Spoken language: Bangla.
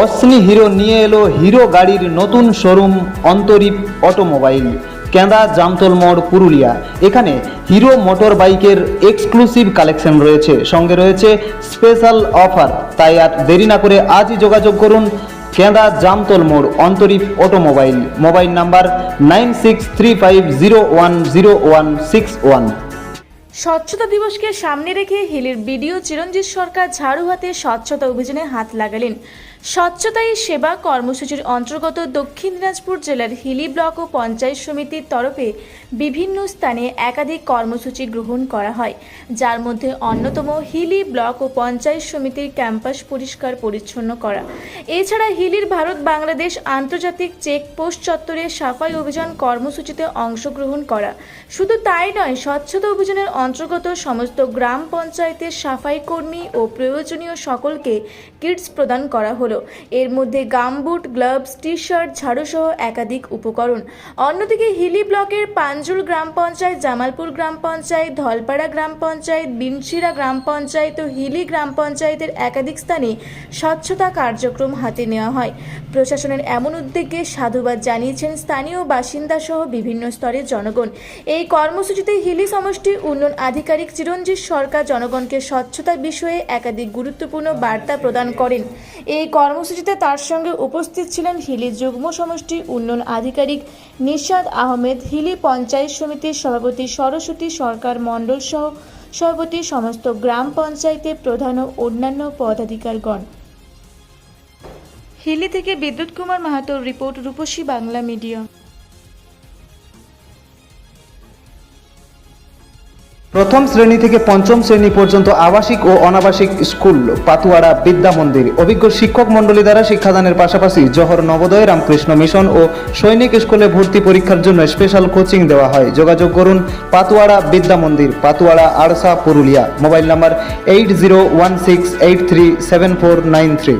অশ্নি হিরো নিয়ে এলো হিরো গাড়ির নতুন শোরুম অন্তরীপ অটোমোবাইল কেঁদা জামতল মোড়, পুরুলিয়া। এখানে হিরো মোটর বাইকের এক্সক্লুসিভ কালেকশন রয়েছে। সঙ্গে রয়েছে স্পেশাল অফার। তাই আর দেরি না করে আজই যোগাযোগ করুন কেঁদা জামতল মোড়, Antarip automobile. Mobile number nine six three five zero one zero one six one. স্বচ্ছতা দিবসকে সামনে রেখে হিলির বিডিও চিরঞ্জিত সরকার ঝাড়ু হাতে স্বচ্ছতা অভিযানে হাত লাগালেন। স্বচ্ছতাই সেবা কর্মসূচির অন্তর্গত দক্ষিণ দিনাজপুর জেলার হিলি ব্লক ও পঞ্চায়েত সমিতির তরফে বিভিন্ন স্থানে একাধিক কর্মসূচি গ্রহণ করা হয়, যার মধ্যে অন্যতম হিলি ব্লক ও পঞ্চায়েত সমিতির ক্যাম্পাস পরিষ্কার পরিচ্ছন্ন করা। এছাড়া হিলির ভারত বাংলাদেশ আন্তর্জাতিক চেকপোস্ট চত্বরে সাফাই অভিযান কর্মসূচিতে অংশগ্রহণ করা। শুধু তাই নয়, স্বচ্ছতা অভিযানের অন্তর্গত সমস্ত গ্রাম পঞ্চায়েতের সাফাই কর্মী ও প্রয়োজনীয় সকলকে কিটস প্রদান করা হলো। এর মধ্যে গামবুট গ্লাভস টি শার্ট ঝাড়ুসহ একাধিক উপকরণ। অন্যদিকে হিলি ব্লকের পাঞ্জুল গ্রাম পঞ্চায়েত, জামালপুর গ্রাম পঞ্চায়েত, ধলপাড়া গ্রাম পঞ্চায়েত, বিনশিরা গ্রাম পঞ্চায়েত ও হিলি গ্রাম পঞ্চায়েতের একাধিক স্থানে স্বচ্ছতা কার্যক্রম হাতে নেওয়া হয়। প্রশাসনের এমন উদ্যোগকে সাধুবাদ জানিয়েছেন স্থানীয় বাসিন্দা সহ বিভিন্ন স্তরের জনগণ। এই কর্মসূচিতে হিলি সমষ্টির উন্নয়ন আধিকারিক চিরঞ্জিত সরকার জনগণকে স্বচ্ছতা বিষয়ে একাধিক গুরুত্বপূর্ণ বার্তা প্রদান করেন। এই কর্মসূচিতে তার সঙ্গে উপস্থিত ছিলেন হিলি যুগ্ম সমষ্টি উন্নয়ন আধিকারিক নিশাদ আহমেদ, হিলি পঞ্চায়েত সমিতির সভাপতি সরস্বতী সরকার মণ্ডল সহ সভাপতি সমস্ত গ্রাম পঞ্চায়েতের প্রধান ও অন্যান্য পদাধিকারগণ। হিলি থেকে বিদ্যুৎ কুমার মাহাতোর রিপোর্ট রূপসী বাংলা মিডিয়া। প্রথম শ্রেণি থেকে পঞ্চম শ্রেণি পর্যন্ত আবাসিক ও অনাবাসিক স্কুল, পাতুয়াড়া বিদ্যা মন্দির। অভিজ্ঞ শিক্ষক মণ্ডলী দ্বারা শিক্ষাদানের পাশাপাশি জহর নবোদয়, রামকৃষ্ণ মিশন ও সৈনিক স্কুলে ভর্তি পরীক্ষার জন্য স্পেশাল কোচিং দেওয়া হয়। যোগাযোগ করুন Patuara Vidya Mandir, Patuara, Arsha, Purulia. Mobile number eight zero one six eight three seven four nine three